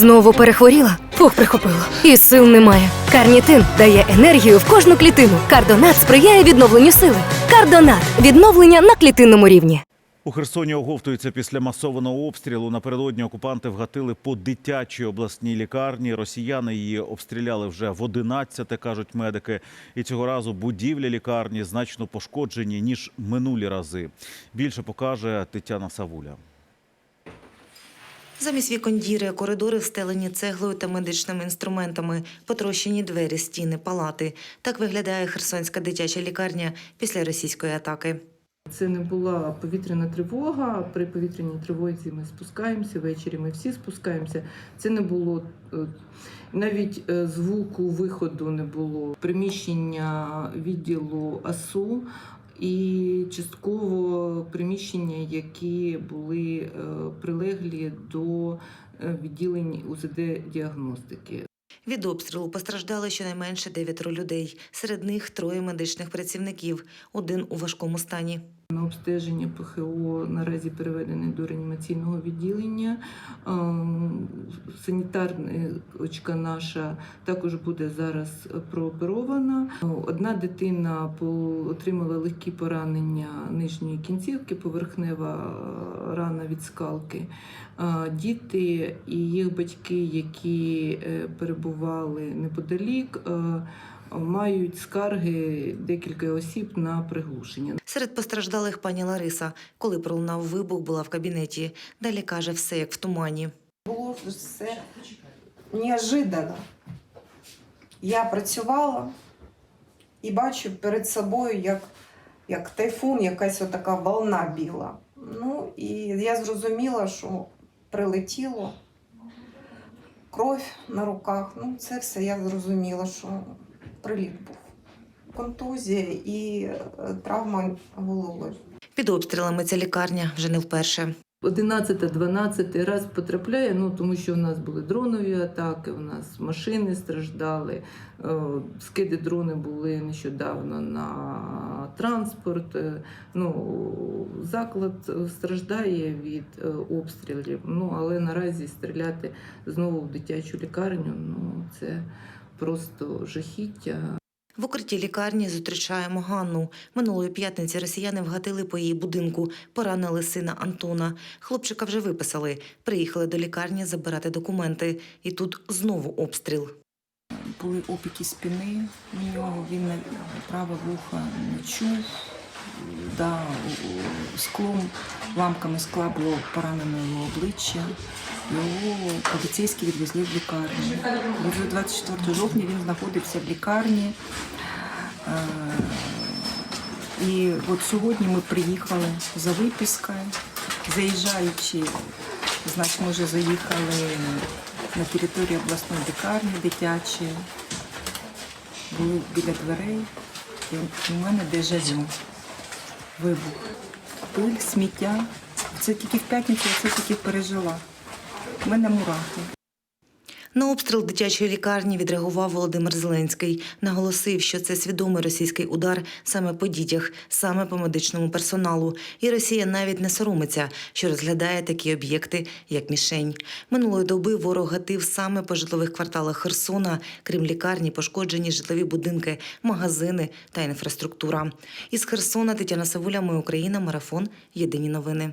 Знову перехворіла, фух прихопило. І сил немає. Карнітин дає енергію в кожну клітину. Кардонат сприяє відновленню сили. Кардонат відновлення на клітинному рівні. У Херсоні оговтуються після масованого обстрілу. Напередодні окупанти вгатили по дитячій обласній лікарні. Росіяни її обстріляли вже в 11, кажуть медики. І цього разу будівлі лікарні значно пошкоджені ніж минулі рази. Більше покаже Тетяна Савуля. Замість вікон діри, коридори встелені цеглою та медичними інструментами, потрощені двері, стіни, палати. Так виглядає Херсонська дитяча лікарня після російської атаки. Це не була повітряна тривога. При повітряній тривозі ми спускаємося, ввечері ми всі спускаємося. Це не було е, навіть е, звуку виходу не було. Приміщення відділу АСУ і частково приміщення, які були е, прилеглі до е, відділень УЗД-діагностики. Від обстрілу постраждали щонайменше дев'ятеро людей. Серед них троє медичних працівників, один у важкому стані. На обстеження ПХО наразі переведений до реанімаційного відділення. Санітарничка наша також буде зараз прооперована. Одна дитина отримала легкі поранення нижньої кінцівки, поверхнева е, рана від скалки. Е, Діти і їх батьки, які е, перебували неподалік, мають скарги декілька осіб на приглушення. Серед постраждалих пані Лариса, коли пролунав вибух, була в кабінеті. Далі каже все як в тумані. Було все неожиданно. Я працювала і бачу перед собою, як, як тайфун, якась така волна біла. Ну і я зрозуміла, що прилетіло кров на руках. Ну, це все я зрозуміла, що приліт був. Контузія і е, травма голови. Під обстрілами ця лікарня вже не вперше. 11-12 раз потрапляє, ну тому що у нас були дронові атаки, у нас машини страждали, е, скиди дрони були нещодавно на транспорт. е, Ну, заклад страждає від е, обстрілів. Ну, але наразі стріляти знову в дитячу лікарню ну, це просто жахіття. В укритті лікарні зустрічаємо Ганну. Минулої п'ятниці росіяни вгатили по її будинку, поранили сина Антона. Хлопчика вже виписали. Приїхали до лікарні забирати документи. І тут знову обстріл. були опіки спини у нього, він праве вуха не чув. Да, склом, ламками скла було поранено його обличчя. Його поліцейські відвезли в лікарню. Вже 24 жовтня він знаходився в лікарні. Е, І от сьогодні ми приїхали за випискою, заїжджаючи, значить, ми вже заїхали на територію обласної лікарні дитячої, були біля дверей, і у мене дежавю, вибух, пиль, сміття. Це тільки в п'ятницю, я це тільки пережила. У мене мурахи. На обстріл дитячої лікарні відреагував Володимир Зеленський. Наголосив, що це свідомий російський удар саме по дітях, саме по медичному персоналу. І Росія навіть не соромиться, що розглядає такі об'єкти, як мішень. Минулої доби ворог гатив саме по житлових кварталах Херсона, крім лікарні, пошкоджені житлові будинки, магазини та інфраструктура. Із Херсона Тетяна Савуля, Ми Україна, марафон. Єдині новини.